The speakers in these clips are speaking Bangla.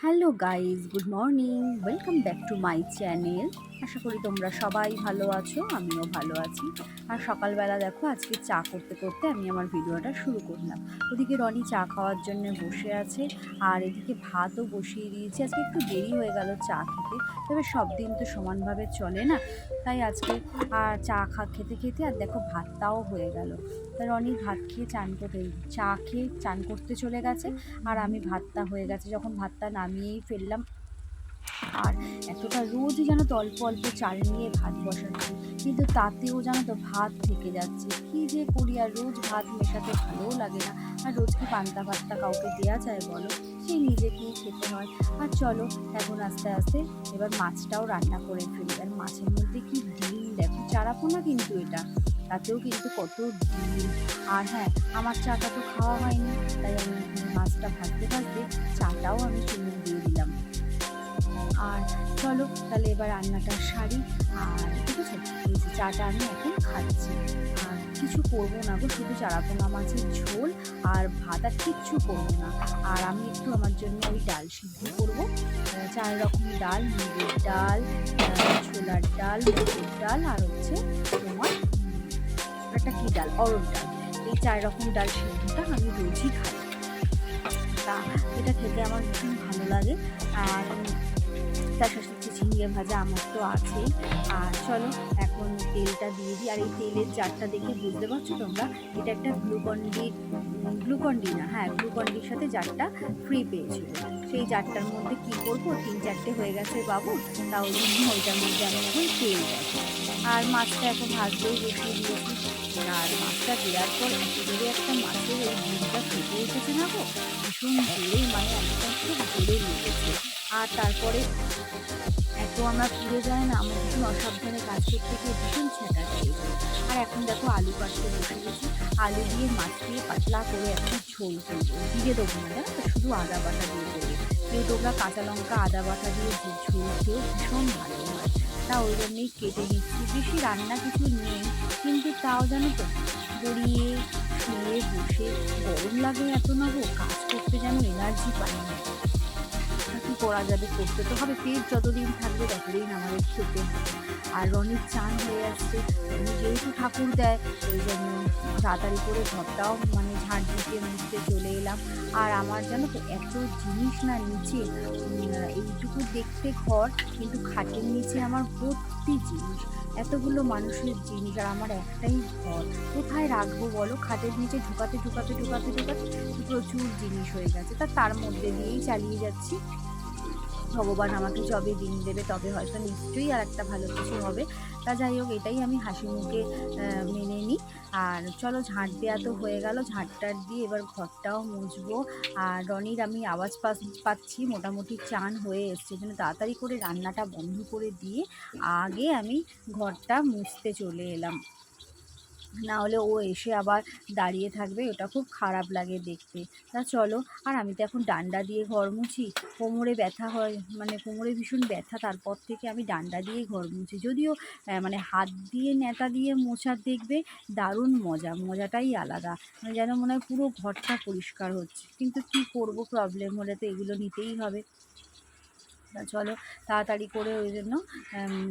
hello guys good morning welcome back to my channel আশা করি তোমরা সবাই ভালো আছো, আমিও ভালো আছি। আর সকালবেলা দেখো, আজকে চা করতে করতে আমি আমার ভিডিওটা শুরু করলাম। ওদিকে রনি চা খাওয়ার জন্য বসে আছে, আর এদিকে ভাতও বসিয়ে দিয়েছি। আজকে একটু দেরি হয়ে গেল চা খেতে, তবে সব দিন তো সমানভাবে চলে না। তাই আজকে আর চা খা, খেতে খেতে আর দেখো ভাতটাও হয়ে গেল। তা রনি ভাত খেয়ে চান করতে, চা খেয়ে চান করতে চলে গেছে, আর আমি ভাতটা হয়ে গেছে। যখন ভাতটা নামিয়েই ফেললাম আর এতটা রোজই যেন তো অল্প অল্প চাল নিয়ে ভাত বসাচ্ছি কিন্তু তাতেও জানো তো ভাত থেকে যাচ্ছে। কি যে করি আর রোজ ভাত মেশাতে ভালোও লাগে না। আর রোজ কি পান্তা ভাতটা কাউকে দেওয়া যায় বলো? সেই নিজেকেই খেতে হয়। আর চলো, এখন আস্তে আস্তে এবার মাছটাও রান্না করে ফেলি। আর মাছের মধ্যে কি ডিম? দেখো, চারাপোনা কিন্তু এটা। তাতেও কিন্তু কত ডিম। আর হ্যাঁ আমার চাটা তো খাওয়া হয়নি। তাই আমি মাছটা ভাজতে ভাজতে চাটাও আমি চুমুক দিয়ে দিলাম। আর চলো তাহলে এবার রান্নাটা সারি। আর ঠিক আছে, এই যে চাটা আমি এখন খাচ্ছি। আর কিছু করব না গো, শুধু চারাপোনা মাছের ঝোল আর ভাত আর কিচ্ছু করব না। আর আমি একটু আমার জন্য ওই ডাল সিদ্ধ করব। চার রকম ডাল, মুগের ডাল ছোলার ডাল, মুগের ডাল আর হচ্ছে তোমার একটা কি ডাল? অরড় ডাল। এই চার রকম ডাল সিদ্ধটা আমি রোজই খাই। তা, এটা খেতে আমার ভীষণ ভালো লাগে। আর তার সাথে হচ্ছে ঝিঙে ভাজা আমার তো আছেই আর চলো, এখন তেলটা দিয়ে দিই। আর এই তেলের জারটা দেখে বুঝতে পারছ তোমরা? এটা একটা গ্লুকন্ডি গ্লুকন্ডি না হ্যাঁ গ্লুকন্ডির সাথে জারটা ফ্রি পেয়েছিল সেই জারটার মধ্যে কি করব? তিন চারটে হয়ে গেছে বাবু তা ওই জন্য ওইটার মধ্যে আমি এখন তেল আর মাছটা এখন ভাজতেও বসিয়ে দিয়েছি। আর মাছটা দেওয়ার পর এত জোরে একটা মাছের ওই ডিমটা ফুটে এসেছে না গো? ভীষণ জোরেই মানে একদম খুব জোরে লেগেছে। আর তারপরে এত আমরা পুড়ে যায় না, আমরা ভীষণ অসাবধানে কাজ করতে গিয়ে ভীষণ ছেঁকা খেয়ে আর এখন দেখো আলু কাটতে বসে গেছি। আলু দিয়ে মাছ দিয়ে পাতলা করে একটা ঝোল করব। দিয়ে দেবো না শুধু আদা বাটা দিয়ে দেবো। কেউ তোমরা কাঁচা লঙ্কা, আদা বাটা দিয়ে ঝোল খেয়েও ভীষণ ভালো হয়। তা ওই জন্যই কেটে নিচ্ছি। বেশি রান্না কিছু নেই, কিন্তু তাও জানো তো? গড়িয়ে শুয়ে বসে গরম লাগে এত না গো? কাজ করতে যেন এনার্জি পাই না। করা যাবে করতে তো হবে পেট যতদিন থাকবে ততদিন আমাদের খেতে হবে। আর রনির চান হয়ে আসছে। যেহেতু ঠাকুর দেয় ওই জন্য তাড়াতাড়ি করে ঘরটাও মানে ঝাঁট দিতে মুছতে চলে এলাম। আর আমার জানো তো, এত জিনিস না নিচে এইটুকু দেখতে ঘর, কিন্তু খাটের নিচে আমার ভর্তি জিনিস। এতগুলো মানুষের জিনিস, আর আমার একটাই ঘর। কোথায় রাখব বলো? খাটের নিচে ঢুকাতে ঢুকাতে ঢুকাতে ঢুকাতে প্রচুর জিনিস হয়ে গেছে। তা তার মধ্যে দিয়েই চালিয়ে যাচ্ছি। ভগবান আমাকে যবে দিন দেবে, তবে হয়তো নিশ্চয়ই আর একটা ভালো কিছু হবে। তা যাই হোক, এটাই আমি হাসি মুখে মেনে নিই। আর চলো, ঝাঁট দেওয়া তো হয়ে গেল। ঝাঁটটার দিয়ে এবার ঘরটাও মুছবো। আর রনির আমি আওয়াজ পাচ্ছি, মোটামুটি চান হয়ে এসছে। জন্য তাড়াতাড়ি করে রান্নাটা বন্ধ করে দিয়ে আগে আমি ঘরটা মুছতে চলে এলাম। না হলে ও এসে আবার দাঁড়িয়ে থাকবে, ওটা খুব খারাপ লাগে দেখতে। তা চলো, আর আমি তো এখন ডান্ডা দিয়ে ঘর মুছি। কোমরে ব্যথা হয় মানে কোমরে ভীষণ ব্যথা, তারপর থেকে আমি ডান্ডা দিয়েই ঘর মুছি। যদিও মানে হাত দিয়ে, নেতা দিয়ে মোছার দেখবে, দারুণ মজা, মজাটাই আলাদা। মানে যেন মনে হয় পুরো ঘরটা পরিষ্কার হচ্ছে। কিন্তু কি করব প্রবলেম হলে তো এগুলো নিতেই হবে। চলো, তাড়াতাড়ি করে ওই জন্য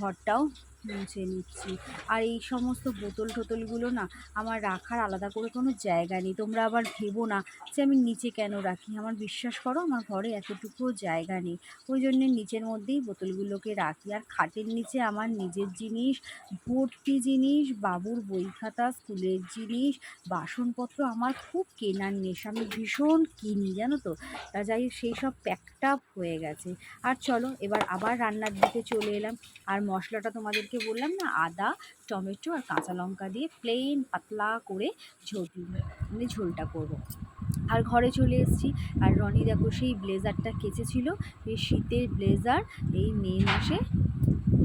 ঘরটাও মুছে নিচ্ছি। আর এই সমস্ত বোতল টোতলগুলো না আমার রাখার আলাদা করে কোনো জায়গা নেই। তোমরা আবার ভেবো না যে আমি নিচে কেন রাখি। আমার বিশ্বাস করো, আমার ঘরে এতটুকুও জায়গা নেই। ওই জন্যে নিচের মধ্যেই বোতলগুলোকে রাখি। আর খাটের নিচে আমার নিজের জিনিস, ভর্তি জিনিস, বাবুর বই খাতা, স্কুলের জিনিস, বাসনপত্র আমার খুব কেনার নেশা। আমি ভীষণ কিনি, জানো তো? তা যাই সেই সব প্যাকড হয়ে গেছে। আর চলো, এবার আবার রান্নার দিকে চলে এলাম। আর মশলাটা তোমাদেরকে বললাম না, আদা, টমেটো আর কাঁচা লঙ্কা দিয়ে প্লেন পাতলা করে ঝোল মানে ঝোলটা করব। আর ঘরে চলে এসেছি আর রনি দেখো সেই ব্লেজারটা কেচেছিল এই শীতের ব্লেজার এই মে মাসে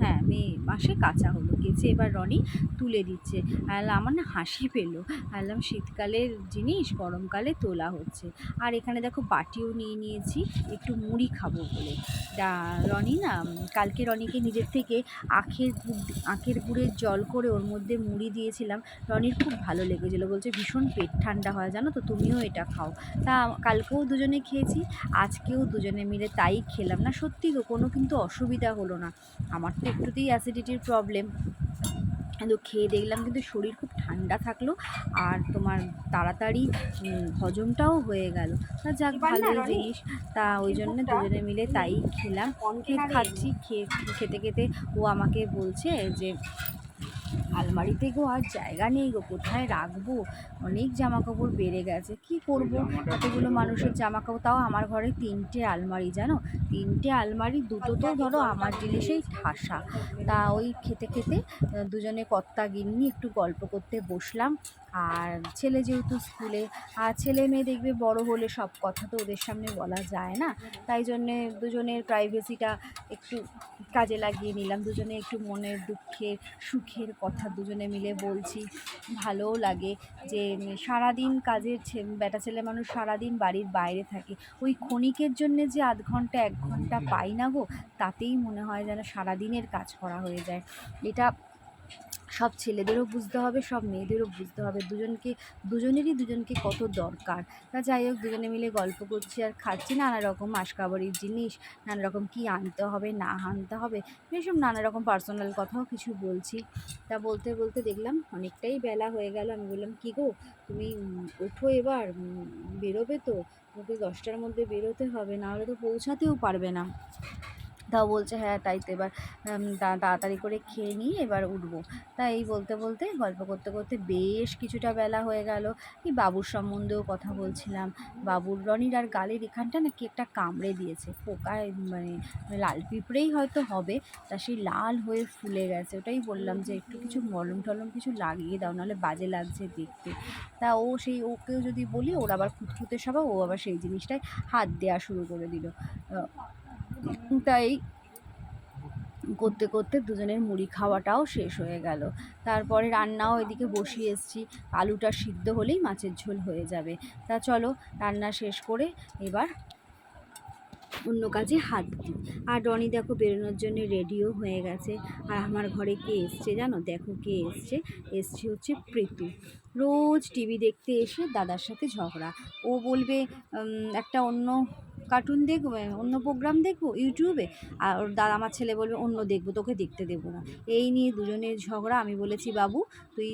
হ্যাঁ মেয়ে মাসে কাঁচা হলো কেচে এবার রনি তুলে দিচ্ছে। আমার না হাসি পেল। আলাম শীতকালের জিনিস, গরমকালে তোলা হচ্ছে। আর এখানে দেখো বাটিও নিয়ে নিয়েছি, একটু মুড়ি খাব বলে। তা রনি না কালকে রনিকে নিজের থেকে আখের আখের গুড়ের জল করে ওর মধ্যে মুড়ি দিয়েছিলাম। রনির খুব ভালো লেগেছিলো। বলছে, ভীষণ পেট ঠান্ডা হয়, জানো তো, তুমিও এটা খাও। তা কালকেও দুজনে খেয়েছি, আজকেও দুজনে মিলে তাই খেলাম না। সত্যি গো, কোনো কিন্তু অসুবিধা হলো না। আমার তো একটুতেই অ্যাসিডিটির প্রবলেম কিন্তু খেয়ে দেখলাম কিন্তু শরীর খুব ঠান্ডা থাকল আর তোমার তাড়াতাড়ি হজমটাও হয়ে গেল। তা যাক ভালোই জিনিস। তা ওই জন্য দুজনে মিলে তাই খেলাম। খেয়ে খাচ্ছি খেয়ে খেতে খেতে ও আমাকে বলছে যে আলমারিতে গো আর জায়গা নেই গো, কোথায় রাখব? অনেক জামা কাপড় বেড়ে গেছে, কি করব? এতগুলো মানুষের জামা কাপড় তাও আমার ঘরে তিনটে আলমারি, জানো? তিনটে আলমারি, দুটো তো ধরো আমার জিনিসেই ঠাসা। তা ওই খেতে খেতে, দুজনে কর্তা গিন্নি একটু গল্প করতে বসলাম। আর ছেলে যেহেতু স্কুলে, আর ছেলে মেয়ে দেখবে বড় হলে সব কথা তো ওদের সামনে বলা যায় না। তাই জন্যে দুজনের প্রাইভেসিটা একটু কাজে লাগিয়ে নিলাম। দুজনে একটু মনের দুঃখের, সুখের কথা দুজনে মিলে বলছি। ভালোও লাগে যে সারাদিন কাজের বেটা ছেলে মানুষ সারাদিন বাড়ির বাইরে থাকে। ওই ক্ষণিকের জন্যে যে আধ ঘণ্টা, এক ঘণ্টা পাই না গো, তাতেই মনে হয় যেন সারাদিনের কাজ করা হয়ে যায়। এটা সব ছেলেদেরও বুঝতে হবে, সব মেয়েদেরও বুঝতে হবে। দুজনকে, দুজনেরই দুজনকে কত দরকার। তা যাই হোক, দুজনে মিলে গল্প করছি আর খাচ্ছি, নানা রকম আশকাবাড়ির জিনিস, নানা রকম কী আনতে হবে, না আনতে হবে, এসব নানা রকম পার্সোনাল কথাও কিছু বলছি। তা বলতে বলতে দেখলাম অনেকটাই বেলা হয়ে গেল, আমি বললাম, কী গো, তুমি ওঠো এবার, বেরোবে তো? ওকে দশটার মধ্যে বেরোতে হবে, নাহলে তো পৌঁছাতেও পারবে না। তাও বলছে হ্যাঁ তাই তো এবার তাড়াতাড়ি করে খেয়ে নিয়ে এবার উঠবো। তাই এই বলতে বলতে, গল্প করতে করতে বেশ কিছুটা বেলা হয়ে গেল। এই বাবুর সম্বন্ধেও কথা বলছিলাম। বাবুর, রনির আর গালের এখানটা নাকি একটা কামড়ে দিয়েছে পোকায় মানে লাল পিঁপড়েই হয়তো হবে, তা সেই লাল হয়ে ফুলে গেছে। ওটাই বললাম যে, একটু কিছু মলম টলম কিছু লাগিয়ে দাও, নাহলে বাজে লাগছে দেখতে। তা ও সেই, ওকেও যদি বলি, ওর আবার খুঁতখুঁতে সবাই ও আবার সেই জিনিসটায় হাত দেওয়া শুরু করে দিল। তাই করতে করতে দুজনের মুড়ি খাওয়াটাও শেষ হয়ে গেল। তারপরে রান্নাও এদিকে বসিয়ে এসেছি। আলুটা সিদ্ধ হলেই মাছের ঝোল হয়ে যাবে। তা চলো, রান্না শেষ করে এবার অন্য কাজে হাত দিই। আর রনি দেখো বেরোনোর জন্য রেডিও হয়ে গেছে। আর আমার ঘরে কে এসছে জানো? দেখো কে এসছে। এসছে হচ্ছে প্রীতু। রোজ টিভি দেখতে এসে দাদার সাথে ঝগড়া। ও বলবে একটা অন্য কার্টুন দেখব অন্য প্রোগ্রাম দেখব ইউটিউবে আর ওর দাদা, আমার ছেলে বলবে, অন্য দেখব, তোকে দেখতে দেবো না। এই নিয়ে দুজনের ঝগড়া। আমি বলেছি, বাবু, তুই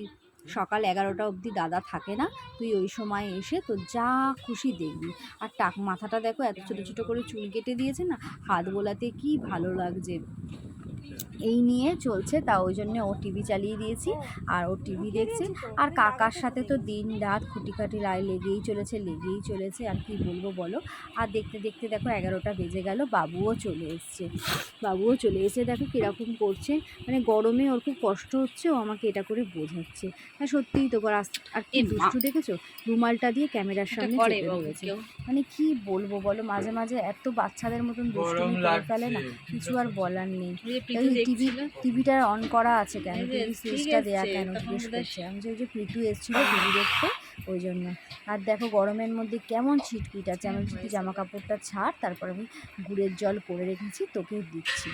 সকাল এগারোটা অবধি দাদা থাকে না। তুই ওই সময় এসে তো যা খুশি দেখবি। আর টাক, মাথাটা দেখো, এত ছোটো ছোটো করে চুল কেটে দিয়েছে না, হাত বোলাতে কি ভালো লাগছে। এই নিয়ে চলছে তা ওই জন্য ও টিভি চালিয়ে দিয়েছি আর ও টিভি দেখছে। আর কাকার সাথে তো দিন রাত খুঁটিখাটি রায় লেগেই চলেছে লেগেই চলেছে আর কি বলব বলো? আর দেখতে দেখতে দেখো এগারোটা বেজে গেল বাবুও চলে এসছে। বাবুও চলে এসে দেখো কীরকম করছে। মানে গরমে ওর খুব কষ্ট হচ্ছে ও আমাকে এটা করে বোঝাচ্ছে। হ্যাঁ সত্যিই তো আর কি দুষ্টু দেখেছ? রুমালটা দিয়ে ক্যামেরার সামনে কেউ। মানে কি বলব বলো মাঝে মাঝে এত বাচ্চাদের মতন দুষ্টুমি করে ফেলে না কিছু আর বলার নেই। টিভি টিভিটা অন করা আছে কেন? টিভি সুইচটা দেয়া কেন? জিজ্ঞেস করছে। আমি যে ওই যে পিটু এসেছিল টিভি দেখতে ওই জন্য। আর দেখো গরমের মধ্যে কেমন ছিটকিট আছে। আমি যদি জামা কাপড়টা ছাড় তারপর আমি গুড়ের জল করে রেখেছি তোকে দিচ্ছি।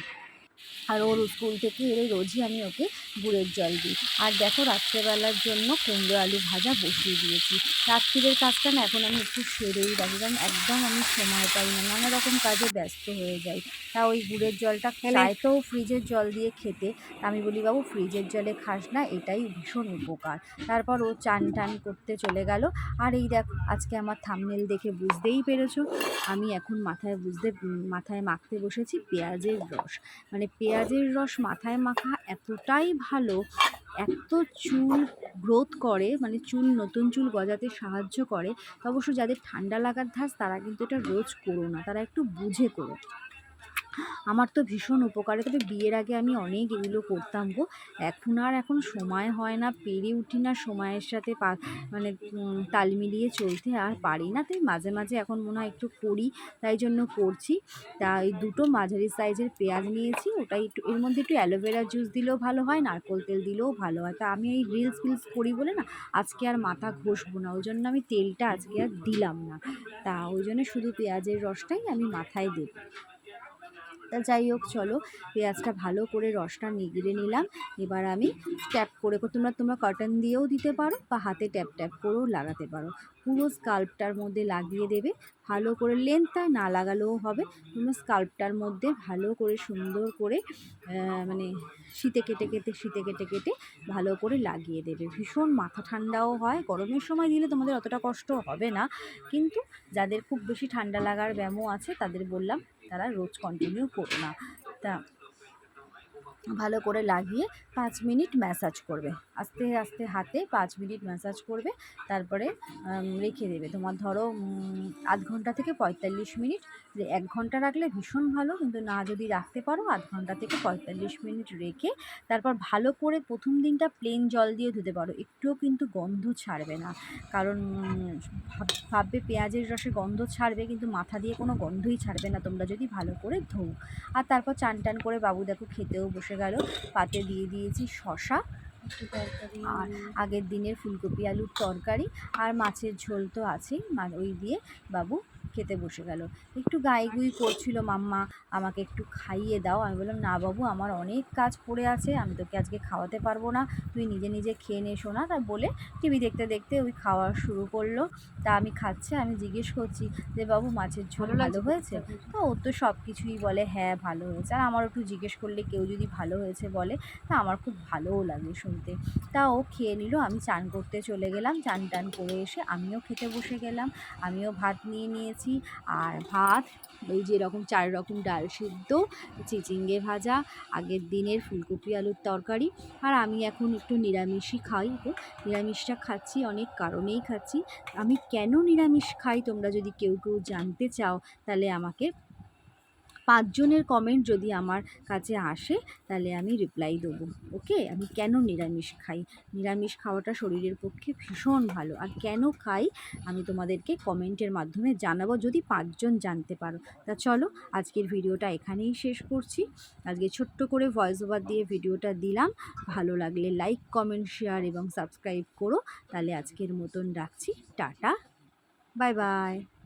আর ওর স্কুল থেকে এলে রোজই আমি ওকে গুড়ের জল দিই। আর দেখো রাত্রেবেলার জন্য কুমড়ো আলু ভাজা বসিয়ে দিয়েছি। রাত্রিরের কাজটা না এখন আমি একটু সেরেই রাখি কারণ একদম আমি সময় পাই না নানা রকম কাজে ব্যস্ত হয়ে যাই। তা ওই গুড়ের জলটা চাইতেও ফ্রিজের জল দিয়ে খেতে। আমি বলি বাবু ফ্রিজের জলে খাস না এটাই ভীষণ উপকার। তারপর ও চান টান করতে চলে গেল। আর এই দেখো আজকে আমার থামনেল দেখে বুঝতেই পেরেছ। আমি এখন মাথায় বুঝতে মাথায় মাখতে বসেছি পেঁয়াজের রস। মানে পেঁয়াজের রস মাথায় মাখা এতটাই ভালো, এত চুল গ্রোথ করে মানে চুল, নতুন চুল গজাতে সাহায্য করে অবশ্য যাদের ঠান্ডা লাগার ধাস তারা কিন্তু এটা রোজ করো না, তারা একটু বুঝে করো। আমার তো ভীষণ উপকারে। তবে বিয়ের আগে আমি অনেক এগুলো করতাম গো। এখন আর এখন সময় হয় না, পেরে উঠি না সময়ের সাথে পা মানে তাল মিলিয়ে চলতে আর পারি না। তাই মাঝে মাঝে এখন মনে হয় একটু করি, তাই জন্য করছি। তা এই দুটো মাঝারি সাইজের পেঁয়াজ নিয়েছি, ওটাই একটু এর মধ্যে একটু অ্যালোভেরা জুস দিলেও ভালো হয়, নারকোল তেল দিলেও ভালো হয়। তা আমি এই রিলস ফিলস করি বলে না, আজকে আর মাথা ঘষবো না। ওই জন্য আমি তেলটা আজকে আর দিলাম না। তা ওই জন্য শুধু পেঁয়াজের রসটাই আমি মাথায় দেবো। তা যাই হোক, চলো পেঁয়াজটা ভালো করে রসটা নিগড়ে নিলাম। এবার আমি ট্যাপ করে তোমরা তোমরা কটন দিয়েও দিতে পারো বা হাতে ট্যাপ ট্যাপ করেও লাগাতে পারো। পুরো স্কাল্পটার মধ্যে লাগিয়ে দেবে। ভালো করে লেন্থটা না লাগালেও হবে। তোমরা স্কাল্পটার মধ্যে ভালো করে সুন্দর করে মানে শীতে কেটে কেটে, শীতে কেটে কেটে ভালো করে লাগিয়ে দেবে। ভীষণ মাথা ঠান্ডাও হয়। গরমের সময় দিলে তোমাদের অতটা কষ্ট হবে না। কিন্তু যাদের খুব বেশি ঠান্ডা লাগার ব্যামো আছে, তাদের বললাম তারা রোজ কন্টিনিউ করো না। তা ভালো করে লাগিয়ে পাঁচ মিনিট ম্যাসাজ করবে। আস্তে আস্তে হাতে পাঁচ মিনিট ম্যাসাজ করবে, তারপরে রেখে দেবে। তোমার ধরো আধ ঘণ্টা থেকে পঁয়তাল্লিশ মিনিট। যে এক ঘণ্টা রাখলে ভীষণ ভালো, কিন্তু না যদি রাখতে পারো, আধ ঘণ্টা থেকে পঁয়তাল্লিশ মিনিট রেখে, তারপর ভালো করে প্রথম দিনটা প্লেন জল দিয়ে ধুতে পারো। একটুও কিন্তু গন্ধ ছাড়বে না। কারণ ভাব- ভাববে পেঁয়াজের রসে গন্ধ ছাড়বে, কিন্তু মাথা দিয়ে কোনো গন্ধই ছাড়বে না। তোমরা যদি ভালো করে ধো আর তারপর চান টান করে, বাবু দেখো, খেতেও বসে গেল। পাতে দিয়ে দিয়েছি শশা আর আগের দিনের ফুলকপি আলুর তরকারি আর মাছের ঝোল তো আছেই। ওই দিয়ে বাবু খেতে বসে গেল। একটু গাইগুই করছিল মাম্মা আমাকে একটু খাইয়ে দাও। আমি বললাম না বাবু আমার অনেক কাজ পড়ে আছে আমি তোকে আজকে খাওয়াতে পারব না। তুই নিজে নিজে খেয়ে নে শোনা তা বলে টিভি দেখতে দেখতে ওই খাওয়া শুরু করল। তা আমি খাচ্ছে আমি জিজ্ঞেস করছি যে বাবু মাছের ঝোল ভালো হয়েছে? তো ও তো সব কিছুই বলে হ্যাঁ ভালো হয়েছে। আর আমার একটু জিজ্ঞেস করলে কেউ যদি ভালো হয়েছে বলে তা আমার খুব ভালোও লাগে শুনতে। তা ও খেয়ে নিল আমি চান করতে চলে গেলাম চান টান করে এসে আমিও খেতে বসে গেলাম। আমিও ভাত নিয়ে নিয়েছি আর ভাত, ওই যে এরকম চার রকম ডাল সিদ্ধ, চিচিঙ্গে ভাজা, আগের দিনের ফুলকপি আলুর তরকারি। আর আমি এখন একটু নিরামিষই খাই। তো নিরামিষটা খাচ্ছি, অনেক কারণেই খাচ্ছি। আমি কেন নিরামিষ খাই তোমরা যদি কেউ কেউ জানতে চাও, তাহলে আমাকে পাঁচজনের কমেন্ট যদি আমার কাছে আসে, তাহলে আমি রিপ্লাই দেবো। ওকে আমি কেন নিরামিষ খাই? নিরামিষ খাওয়াটা শরীরের পক্ষে ভীষণ ভালো। আর কেন খাই? আমি তোমাদেরকে কমেন্টের মাধ্যমে জানাব, যদি পাঁচজন জানতে পারো। তা চলো, আজকের ভিডিওটা এখানেই শেষ করছি। আজকে ছোট্ট করে ভয়েস ওভার দিয়ে ভিডিওটা দিলাম। ভালো লাগলে লাইক কমেন্ট শেয়ার এবং সাবস্ক্রাইব করো। তাহলে আজকের মতন রাখছি। টাটা। Bye bye